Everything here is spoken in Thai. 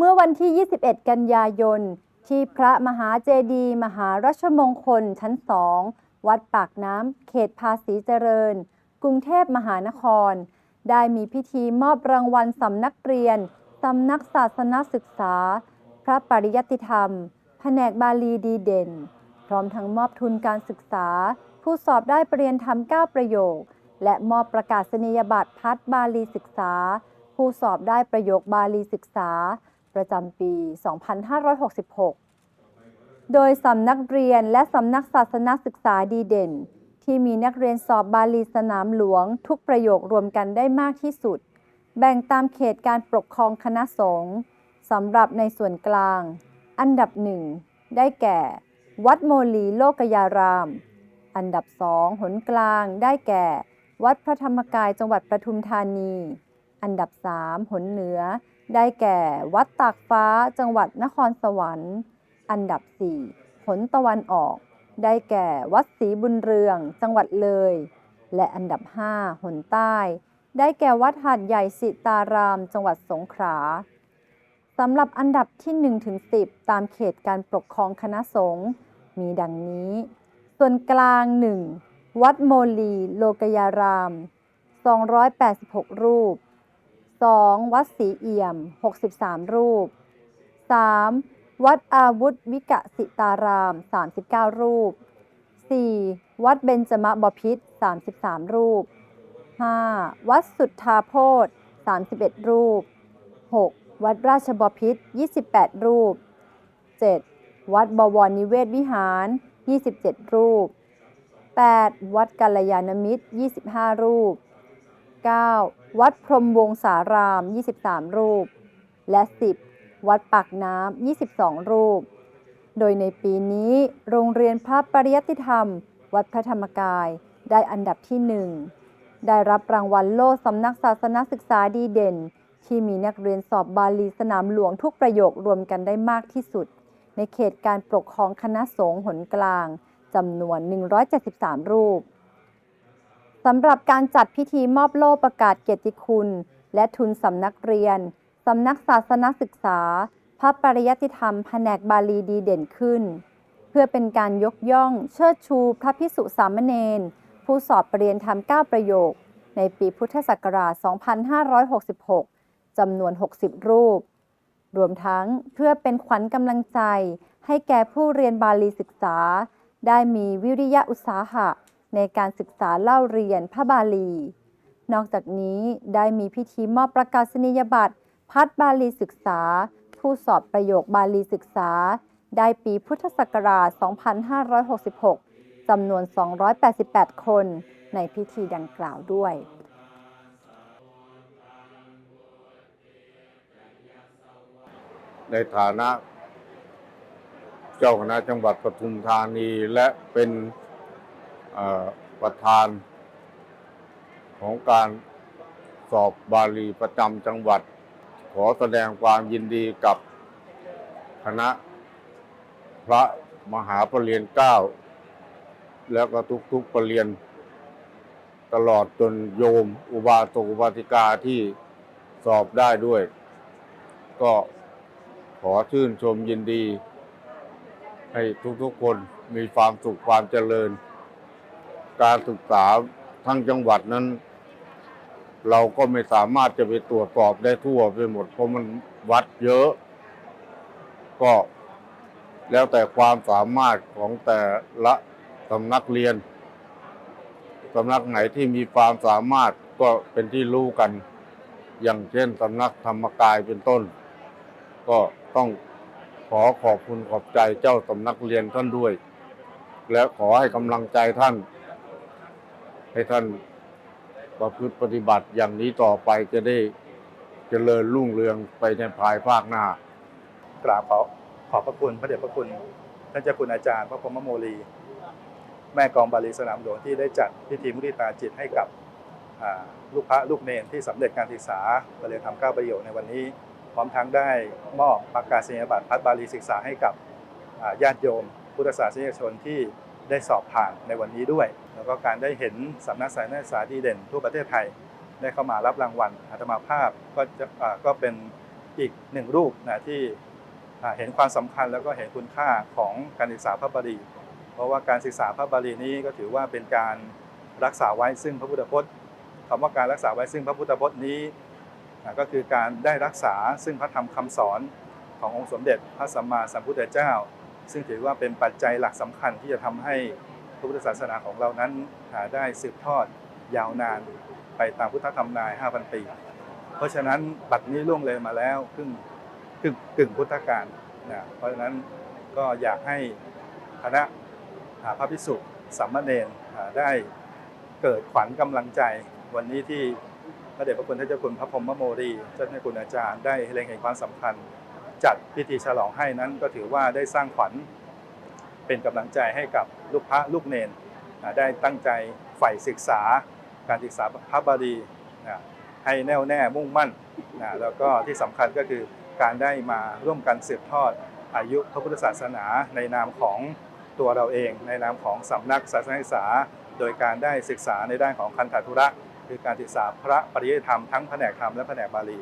เมื่อวันที่ 21 กันยายน ที่พระมหาเจดีย์มหารัชมงคลชั้นสองวัดปากน้ำเขตภาษีเจริญ กรุงเทพมหานคร ได้มีพิธีมอบรางวัลสำนักเรียนสำนักศาสนศึกษา พระปริยัติธรรม แผนกบาลีดีเด่น พร้อมทั้งมอบทุนการศึกษา ผู้สอบได้ปรริญญาธรรม 9 ประโยค และมอบประกาศนียบัตรพัฒบาลีศึกษา ผู้สอบได้ประโยคบาลีศึกษา ประจำปี 2566 โดยสำนักเรียนและสำนักศาสนศึกษาดีเด่น ที่มีนักเรียนสอบบาลีสนามหลวงทุกประโยครวมกันได้มากที่สุด แบ่งตามเขตการปกครองคณะสงฆ์สำหรับในส่วนกลาง อันดับหนึ่งได้แก่ วัดโมลีโลกยาราม อันดับสองหนกลางได้แก่ วัดพระธรรมกายจังหวัดปทุมธานี อันดับสามหนเหนือ ได้แก่วัดตากฟ้าจังหวัดนครสวรรค์ อันดับสี่หนตะวันออก ได้แก่วัดศรีบุญเรือง จังหวัดเลย และอันดับห้าหนใต้ ได้แก่วัดหาดใหญ่สิตาราม จังหวัดสงขลาสำหรับอันดับที่1ถึง10 ตามเขตการปกครองคณะสงฆ์มีดังนี้ ส่วนกลาง 1 วัดโมลี โลกยาราม 286 รูป 2. วัดศรีเอี่ยม 63 รูป 3. วัดอาวุธวิกะสิตาราม 39 รูป 4. วัดเบญจมบพิตร33 รูป 5. วัดสุทธาโพธ31 รูป 6. วัดราชบพิตร28 รูป 7. วัดบวรนิเวศวิหาร 27 รูป 8. วัดกัลยาณมิตร 25 รูป 9. วัดพรมวงสาราม 23 รูป และ 10. วัดปากน้ำ 22 รูป โดยในปีนี้โรงเรียนพระปริยัติธรรม วัดพระธรรมกายได้อันดับที่หนึ่งได้รับรางวัลโล่สำนักศาสนศึกษาดีเด่น ที่มีนักเรียนสอบบาลีสนามหลวงทุกประโยครวมกันได้มากที่สุด ในเขตการปกครองคณะสงฆ์หนกลางจำนวน 173 รูป สำหรับการจัดพิธีมอบโล่ประกาศเกียรติคุณ และทุนสำนักเรียน สำนักศาสนศึกษา พระปริยัติธรรมแผนกบาลีดีเด่นขึ้น เพื่อเป็นการยกย่องเชิดชูพระพิสุสามเณรผู้สอบปรริญญาธรรม 9 ประโยค ในปีพุทธศักราช 2566 จำนวน 60 รูป รวมทั้งเพื่อเป็นขวัญกำลังใจ ให้แก่ผู้เรียนบาลีศึกษา ได้มีวิริยะอุตสาหะ ในการศึกษาเล่าเรียนพระบาลี นอกจากนี้ได้มีพิธีมอบประกาศนียบัตร พัฒบาลีศึกษา ผู้สอบประโยคบาลีศึกษา ได้ปีพุทธศักราช 2566 จำนวน 288 คนในพิธีดังกล่าวด้วยในฐานะ เจ้าคณะจังหวัดปทุมธานีและเป็น ประธาน ของการสอบบาลีประจำจังหวัด ขอแสดงความยินดีกับคณะพระมหาปรริญญาเก้า แล้วก็ทุกๆปรริญญาตลอดจนโยมอุบาสกอุบาสิกาที่สอบได้ด้วย ก็ขอชื่นชมยินดี ให้ทุกๆคนมีความสุขความเจริญ การศึกษาทั้งจังหวัดนั้น เราก็ไม่สามารถจะไปตรวจสอบได้ทั่วไปหมด เพราะมันวัดเยอะ ก็แล้วแต่ความสามารถของแต่ละสำนักเรียนสำนักไหนที่มีความสามารถก็เป็นที่รู้กัน อย่างเช่นสำนักธรรมกายเป็นต้น ก็ต้องขอขอบคุณขอบใจเจ้าสำนักเรียนท่านด้วย และขอให้กำลังใจท่าน ให้ท่านประพฤติปฏิบัติอย่างนี้ต่อไปจะได้เจริญรุ่งเรืองไปในภายภาคหน้า กราบขอขอบพระคุณพระเดชพระคุณท่านเจ้าคุณอาจารย์พระพรหมโมลี แม่กองบาลีสนามหลวงที่ได้จัดพิธีมุทิตาจิตให้กับลูกพระลูกเนรที่สำเร็จการศึกษาปริญญาธรรมเก้าประโยชน์ในวันนี้ พร้อมทั้งได้มอบประกาศนียบัตรพัฒบาลีศึกษาให้กับญาติโยมพุทธศาสนิกชนที่ ได้สอบผ่านในวันนี้ด้วย แล้วก็การได้เห็นสำนักสายนักศึกษาดีเด่นทั่วประเทศไทย ได้เข้ามารับรางวัลอาตมาภาพก็จะก็เป็นอีกหนึ่งรูปนะที่เห็นความสำคัญแล้วก็เห็นคุณค่าของการศึกษาพระบาลี เพราะว่าการศึกษาพระบาลีนี้ก็ถือว่าเป็นการรักษาไว้ซึ่งพระพุทธพจน์คำว่าการรักษาไว้ซึ่งพระพุทธพจน์นี้ก็คือการได้รักษาซึ่งพระธรรมคำสอนขององค์สมเด็จพระสัมมาสัมพุทธเจ้า ซึ่งถือว่าเป็นปัจจัยหลักสำคัญที่จะทำให้พระพุทธศาสนาของเรานั้นอ่าได้สืบทอดยาวนานไปตามพุทธธรรมนาย 5,000 ปี เพราะฉะนั้นบัดนี้ล่วงเลยมาแล้วครึ่งกึ่งกึ่งพุทธกาลนะเพราะฉะนั้นก็อยากให้คณะอ่าพระภิกษุสามเณรอ่าได้เกิดขวัญกำลังใจ วันนี้ที่พระเดชพระคุณท่านเจ้าคุณพระพรหมโมรีเจ้าให้คุณอาจารย์ได้เล็งเห็นความสำคัญ จัดพิธีฉลองให้นั้นก็ถือว่าได้สร้างขวัญเป็นกำลังใจให้กับลูกพระลูกเนนได้ตั้งใจใฝ่ศึกษาการศึกษาพระบาลีให้แน่วแน่มุ่งมั่นแล้วก็ที่สำคัญก็คือการได้มาร่วมกันสืบทอดอายุพระพุทธศาสนาในนามของตัวเราเอง ในนามของสำนักศาสนศึกษา โดยการได้ศึกษาในด้านของคันธทุระ คือการศึกษาพระปริยธรรมทั้งแผนกธรรมและแผนกบาลี